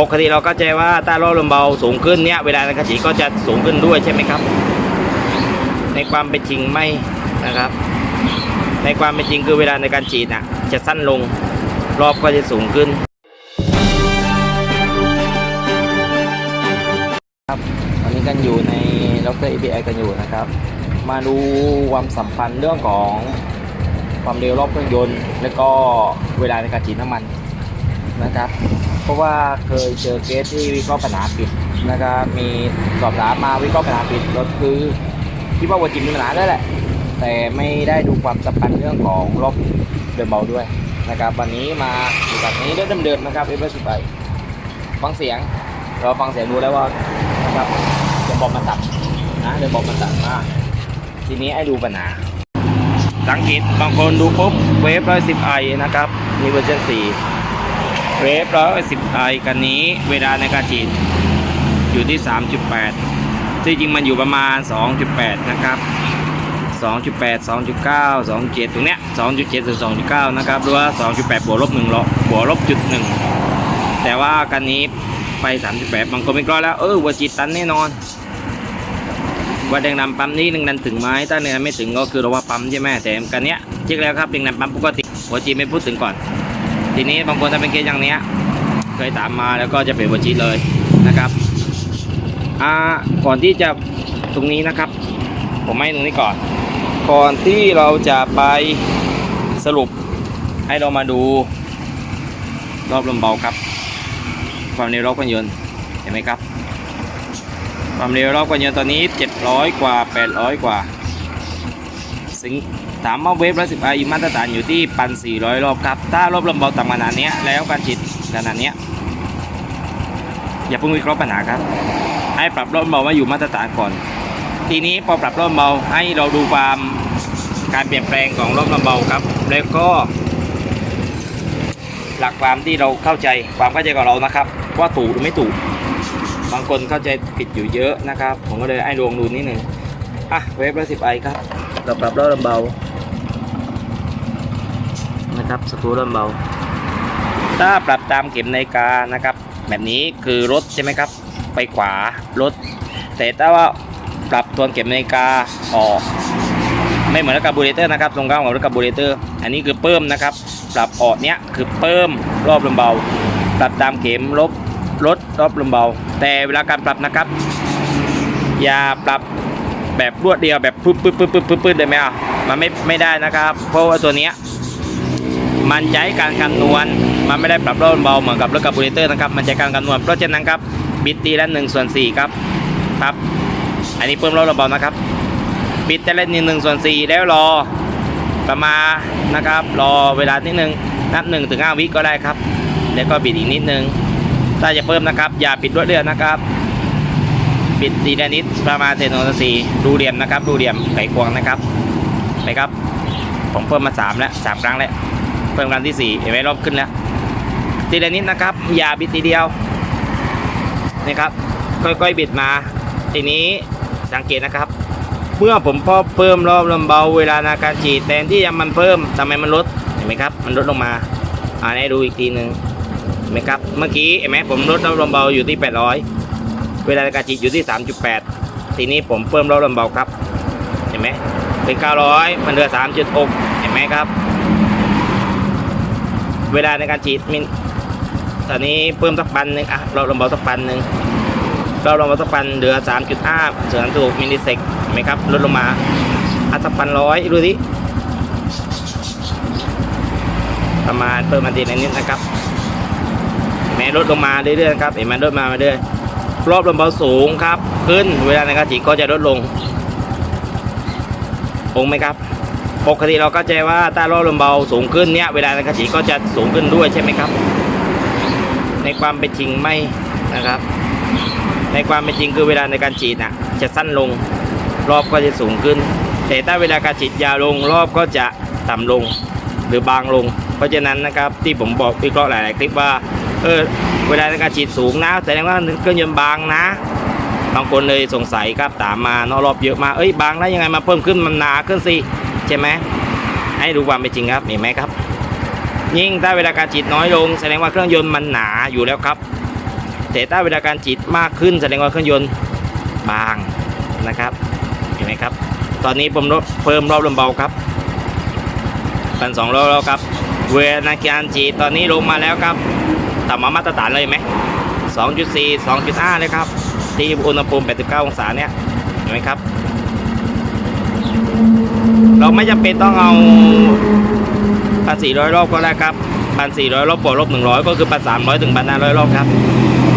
ปกติเราก็ใจว่าใต้รอบลมเบาสูงขึ้นเนี่ยเวลาในการฉีดก็จะสูงขึ้นด้วยใช่ไหมครับ ในความเป็นจริงไม่นะครับ ในความเป็นจริงคือเวลาในการฉีดน่ะจะสั้นลงรอบก็จะสูงขึ้นครับตอนนี้กันอยู่ในดร API กันอยู่นะครับ มาดูความสัมพันธ์เรื่องของความเร็วรอบเครื่องยนต์ และก็เวลาในการฉีดน้ำมัน นะครับ เพราะว่าเคยเจอเคสที่วิเคราะห์ปัญหาผิดนะครับมีสอบถามมาวิเคราะห์ปัญหาผิดรถคือคิดว่าวัวจิมมีปัญหาได้แหละ แต่ไม่ได้ดูความสัมพันธ์เรื่องของรอบเดินเบาด้วยนะครับ วันนี้มาอยู่กับนี้เรื่องเดิมๆนะครับเอเวอร์สุดไปฟังเสียงเราฟังเสียงดูแล้วว่านะครับเดินบอลมันตัดนะเดินบอลมันตัดมาทีนี้ไอ้ดูปัญหาสังเกตบางคนดูปุ๊บเวฟร้อยสิบไอนะครับมีเวอร์ชันสี่ เวฟร้อยสิบไอกันนี้ เวลาในการฉีดอยู่ที่ 3.8 ที่จริงมันอยู่ประมาณ 2.8 นะครับ 2.8 2.9 2.7 ตรงเนี้ย 2.7ถึง2.9 นะครับ หรือว่า 2.8 บวกลบ1ลบบวกลบจุดหนึ่งแต่ว่ากันนี้ไป 3.8 บางคนไม่กล้าแล้ว เออวัวจิตตันแน่นอนว่าแดงดำปั๊มนี้แดงดันถึงไหมถ้าแดงดันไม่ถึงก็คือเราว่าปั๊มใช่ไหมแต่กันเนี้ยเช็คแล้วครับแดงดันปั๊มปกติหัวจีไม่พูดถึงก่อน ทีนี้บางคนถ้าเป็นเคสอย่างเนี้ยเคยตามมาแล้วก็จะเปลี่ยนบัญชีเลยนะครับอ่าก่อนที่จะตรงนี้นะครับ ผมให้ตรงนี้ก่อน ก่อนที่เราจะไปสรุปให้เรามาดูรอบลมเบาครับ ความเร็วรอบกันยนต์เห็นไหมครับ ความเร็วรอบกันยนต์ตอนนี้ 700 กว่า 800 กว่าสิง ถามว่าเวฟร้อยสิบไอมาตรฐานอยู่ที่พันสี่ร้อยรอบครับ ถ้ารอบลมเบาต่ำขนาดนี้แล้วการฉีดขนาดนี้อย่าเพิ่งวิเคราะห์ปัญหาครับ ให้ปรับรอบเบามาอยู่มาตรฐานก่อน ทีนี้พอปรับรอบเบาให้เราดูความการเปลี่ยนแปลงของรอบลมเบาครับ แล้วก็ หลักความที่เราเข้าใจความเข้าใจของเรานะครับ ว่าถูกหรือไม่ถูกบางคนเข้าใจผิดอยู่เยอะนะครับ ผมก็เลยให้ลองดูนิดหนึ่งอะเวฟร้อยสิบไอครับเราปรับรอบลมเบา นะครับสกรูเริ่มเบา ถ้าปรับตามเข็มนาฬิกานะครับ แบบนี้คือรถใช่ไหมครับ ไปขวารถ แต่ถ้าว่าปรับตัวเข็มนาฬิกาออก ไม่เหมือนรถกับบูเรเตอร์นะครับตรงข้ามกับรถกับบูเรเตอร์ อันนี้คือเพิ่มนะครับ ปรับออกเนี้ยคือเพิ่มรอบลมเบา ปรับตามเข็มลบลดรอบลมเบา แต่เวลาการปรับนะครับ อย่าปรับแบบรวดเดียวแบบปึ๊บปึ๊บปึ๊บปึ๊บปึ๊บปึ๊บได้ไหมอะมันไม่ไม่ได้นะครับ เพราะว่าตัวเนี้ย มันใช้การคำนวณ มันไม่ได้ปรับรอบเบาเหมือนกับรถกับบูเรเตอร์นะครับ มันใช้การคำนวณ เพราะฉะนั้นครับ บิดตีละหนึ่งส่วนสี่ครับ ครับ อันนี้เพิ่มรอบเบานะครับ บิดแต่ละหนึ่งส่วนสี่แล้วรอประมาณนะครับ รอเวลานิดนึง นับหนึ่งถึงห้าวิก็ได้ครับ แล้วก็บิดอีกนิดนึง ถ้าจะเพิ่มนะครับ อย่าปิดรวดเร็วนะครับปิดทีละนิดประมาณเศษหนึ่งส่วนสี่ดูเหลี่ยมนะครับ ดูเหลี่ยมไขควงนะครับ ไปครับ ผมเพิ่มมาสามแล้วสามครั้งแล้ว เพิ่มครั้งที่สี่เห็นไหมรอบขึ้นแล้วทีละนิดนะครับ อย่าบิดทีเดียวนี่ครับ ค่อยๆบิดมา ทีนี้สังเกตนะครับ เมื่อผมพอเพิ่มรอบลมเบาเวลาในการฉีดแทนที่จะมันเพิ่มทำไมมันลดเห็นไหมครับ มันลดลงมาอ่านให้ดูอีกทีหนึ่งเห็นไหมครับเมื่อกี้เห็นไหมผมลดรอบลมเบาอยู่ที่ 800 เวลาในการฉีดอยู่ที่ 3.8 ทีนี้ผมเพิ่มรอบลมเบาครับ เห็นไหมเป็น 900 มันเหลือ 3.6 เห็นไหมครับ เวลาในการฉีดมินตอนนี้เพิ่มสักปันหนึ่งอะเราลงเบาสักปันหนึ่งเราลงเบาสักปันเหลือ 3.5เสือถูกมิลลิเซกไหมครับลดลงมาอะสักปันร้อยดูสิประมาณเพิ่มมาทีละนิดนะครับเห็นไหมลดลงมาเรื่อยๆนะครับเห็นไหมลดมาเรื่อยๆรอบลมเบาสูงครับ ขึ้นเวลาในการฉีดก็จะลดลงองไหมครับ ปกติเราก็ใจว่าใต้รอบลมเบาสูงขึ้นเนี่ยเวลาในการฉีดก็จะสูงขึ้นด้วยใช่ไหมครับ ในความเป็นจริงไม่นะครับ ในความเป็นจริงคือเวลาในการฉีดน่ะจะสั้นลงรอบก็จะสูงขึ้น แต่ถ้าเวลาการฉีดยาลงรอบก็จะต่ำลงหรือบางลง เพราะฉะนั้นนะครับที่ผมบอกวิเคราะห์หลาย ๆ คลิปว่าเออเวลาในการฉีดสูงนะแสดงว่าเครื่องยนต์บางนะบางคนเลยสงสัยครับถามมานอรอบเยอะมาเอ้ยบางแล้วยังไงมาเพิ่มขึ้นมันหนาขึ้นสิ ใช่ไหมให้ดูความเป็นจริงครับเห็นไหมครับ ยิ่งถ้าเวลาการฉีดน้อยลง แสดงว่าเครื่องยนต์มันหนาอยู่แล้วครับ แต่ถ้าเวลาการฉีดมากขึ้น แสดงว่าเครื่องยนต์บางนะครับเห็นไหมครับ ตอนนี้ผมลดเพิ่มรอบลมเบาครับพันสองรอบแล้วครับ เวลานการฉีดตอนนี้ลงมาแล้วครับต่ำมามาตรฐานเลยเห็นไหม2.4 2.5 เลยครับ ที่อุณหภูมิ 89 องศาเนี่ยเห็นไหมครับ ไม่จำเป็นต้องเอา1,400รอบก็ได้ครับ1,400รอบบวกลบ100ก็คือ1,300ถึง1,500รอบครับ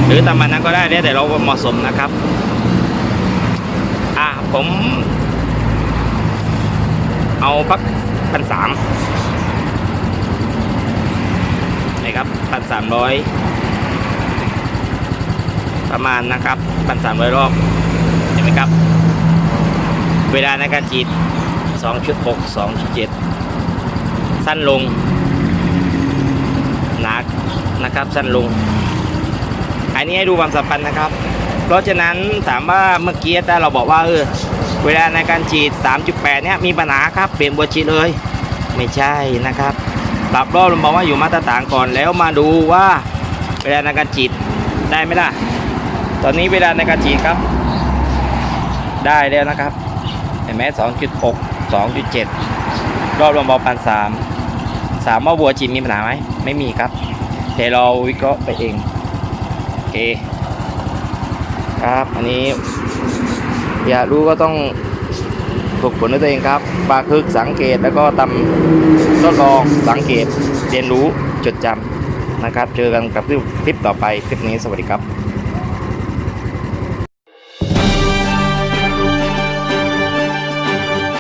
หรือตามมันนั้นก็ได้แล้วแต่เราเหมาะสมนะครับ อะผม เอาพักพันสามนี่ครับพันสามร้อยประมาณนะครับพันสามร้อยรอบเห็นไหมครับ เวลาในการฉีด 2.6 2.7 สั้นลง หนักนะครับ สั้นลง อันนี้ให้ดูความสัมพันธ์นะครับ เพราะฉะนั้นถามว่าเมื่อกี้ถ้าเราบอกว่าเออเวลาในการฉีด 3.8 เนี่ยมีปัญหาครับ เปลี่ยนบัวฉีดเลย ไม่ใช่นะครับปรับรอบเราบอกว่าอยู่มาตรฐานก่อนแล้วมาดูว่าเวลาในการฉีดได้ไหมล่ะ ตอนนี้เวลาในการฉีดครับ ได้แล้วนะครับเห็นไหม2.6 2.7 รอบรวมเบาพันสามสามว่าบัวฉีดมีปัญหาไหมไม่มีครับแต่เราวิเคราะห์ไปเองโอเคครับอันนี้ อยากรู้ก็ต้องฝึกฝนด้วยตัวเองครับปาคึกสังเกตแล้วก็ทำทดลองสังเกตเรียนรู้จดจำนะครับ เจอกันกับคลิปต่อไปคลิปนี้สวัสดีครับ